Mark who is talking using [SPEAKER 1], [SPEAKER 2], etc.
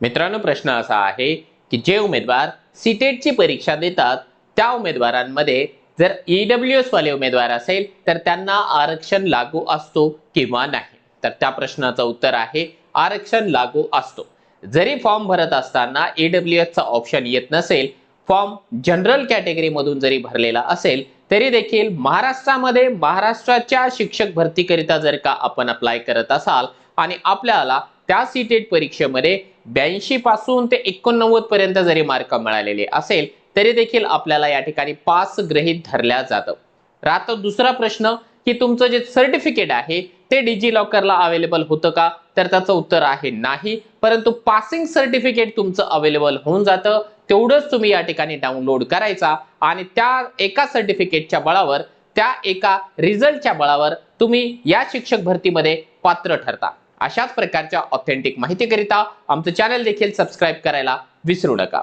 [SPEAKER 1] मित्रांनो प्रश्न असा आहे की जे उमेदवार सीटेटची परीक्षा देतात त्या उमेदवारांमध्ये जर ईडब्ल्यू एस वाले उमेदवार असेल तर त्यांना आरक्षण लागू असतो किंवा नाही? तर त्या प्रश्नाचं उत्तर आहे आरक्षण लागू असतो. जरी फॉर्म भरत असताना ईडब्ल्यू एसचा ऑप्शन येत नसेल फॉर्म जनरल कॅटेगरीमधून जरी भरलेला असेल तरी देखील महाराष्ट्रामध्ये महाराष्ट्राच्या शिक्षक भरतीकरिता जर का आपण अप्लाय करत असाल आणि आपल्याला त्या सीटेट परीक्षेमध्ये ब्याऐंशी पासून ते एकोणनव्वद पर्यंत जरी मार्क मिळालेले असेल तरी देखील आपल्याला या ठिकाणी पास गृहीत धरल्या जातं. राहतो दुसरा प्रश्न की तुमचं जे सर्टिफिकेट आहे ते डिजी लॉकरला अवेलेबल होतं का? तर त्याचं उत्तर आहे नाही. परंतु पासिंग सर्टिफिकेट तुमचं अवेलेबल होऊन जातं. तेवढंच तुम्ही या ठिकाणी डाउनलोड करायचा आणि त्या एका सर्टिफिकेटच्या बळावर त्या एका रिझल्टच्या बळावर तुम्ही या शिक्षक भरतीमध्ये पात्र ठरता. अशाच प्रकारच्या ऑथेंटिक माहितीकरिता आमचं चॅनल देखील सबस्क्राईब करायला विसरू नका.